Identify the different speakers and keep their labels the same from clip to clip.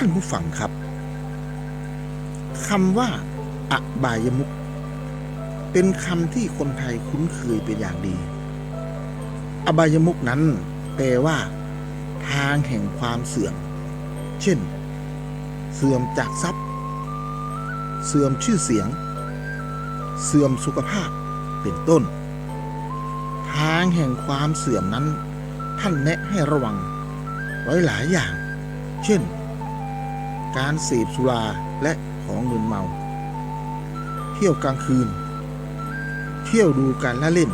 Speaker 1: ท่านผู้ฟังครับคำว่าอบายมุขเป็นคำที่คนไทยคุ้นเคยเป็นอย่างดี อบายมุขนั้น แปลว่า ทางแห่งความเสื่อม เช่น เสื่อมจากทรัพย์ เสื่อมชื่อเสียง เสื่อมสุขภาพเป็นต้น ทางแห่งความเสื่อมนั้น ท่านแนะให้ระวังไว้หลายอย่าง เช่น การเสพสุราและของเงินเมา เที่ยวกลางคืน เที่ยวดูการละเล่น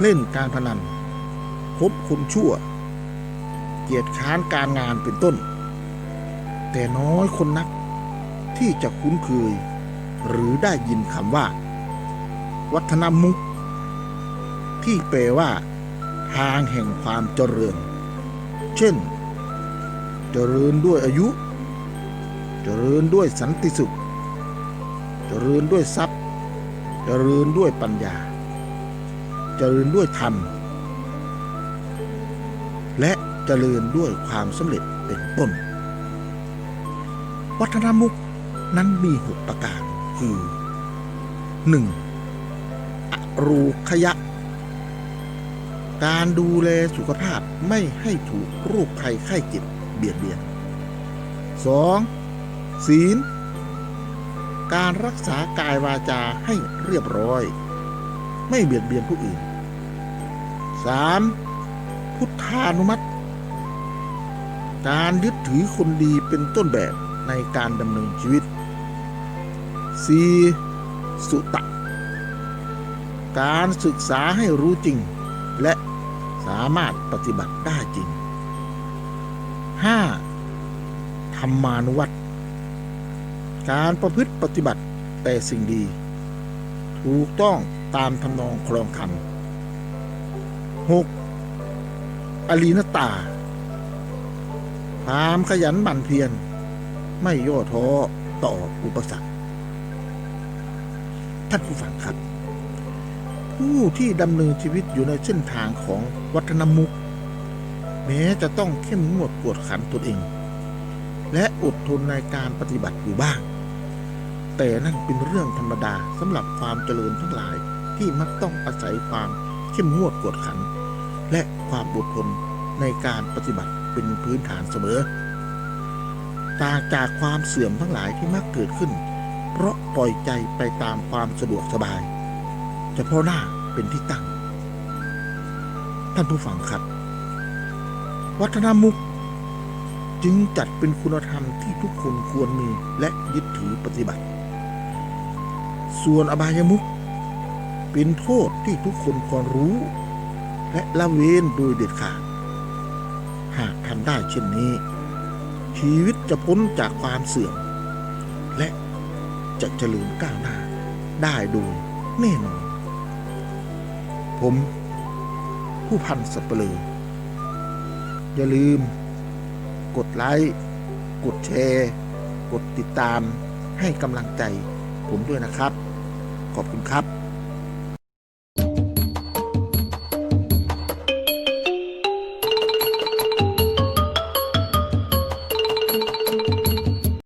Speaker 1: เล่นการพนันคบคนชั่ว เกียรติค้านการงานเป็นต้น แต่น้อยคนนักที่จะคุ้นเคย หรือได้ยินคำว่า วัฒนมุขที่แปลว่า ทางแห่งความเจริญ เช่น เจริญด้วยอายุ เจริญด้วยสันติสุข เจริญด้วยทรัพย์ เจริญด้วยปัญญา เจริญด้วยธรรม และเจริญด้วยความสำเร็จเป็นต้น วัฒนมุขนั้นมีหกประการคือ 1. อรูคยะ การดูแลสุขภาพไม่ให้ถูกโรคภัยไข้เจ็บเบียดเบียน 2. ศีล การรักษากายวาจาให้เรียบร้อย ไม่เบียดเบียนผู้อื่น 3. พุทธานุมัติ การยึดถือคนดีเป็นต้นแบบในการดำเนินชีวิต 4. สุตะ การศึกษาให้รู้จริง และสามารถปฏิบัติได้จริง 5. ธรรมานุวัตร การประพฤติปฏิบัติแต่สิ่งดี ถูกต้องตามทำนองครองธรรม 6. อลีนตา ความขยันหมั่นเพียรไม่ย่อท้อต่ออุปสรรค ท่านผู้ฟังครับ ผู้ที่ดำเนินชีวิตอยู่ในเส้นทางของวัฒนมุขแม้จะต้องเข้มงวดกวดขันตนเอง และอดทนในการปฏิบัติอยู่บ้าง แต่นั่นเป็นเรื่องธรรมดาสำหรับความเจริญทั้งหลายที่มักต้องอาศัยความเข้มงวดกวดขัน และความอดทนในการปฏิบัติเป็นพื้นฐานเสมอต่างจากความเสื่อมทั้งหลายที่มักเกิดขึ้น เพราะปล่อยใจไปตามความสะดวกสบายเฉพาะหน้าเป็นที่ตั้ง ท่านผู้ฟังครับ วัฒนมุขจึงจัดเป็นคุณธรรมที่ทุกคนควรมีและยึดถือปฏิบัติ ส่วนอบายมุขเป็นโทษที่ทุกคนควรรู้ และละเว้นโดยเด็ดขาด หากทำได้เช่นนี้ ชีวิตจะพ้นจากความเสื่อม และจะเจริญก้าวหน้าได้โดยแน่นอน ผม ผู้พันสับเปลืออย่าลืม กดไลค์ กดแชร์ กดติดตามให้กำลังใจ ผมด้วยนะครับ ขอบคุณครับ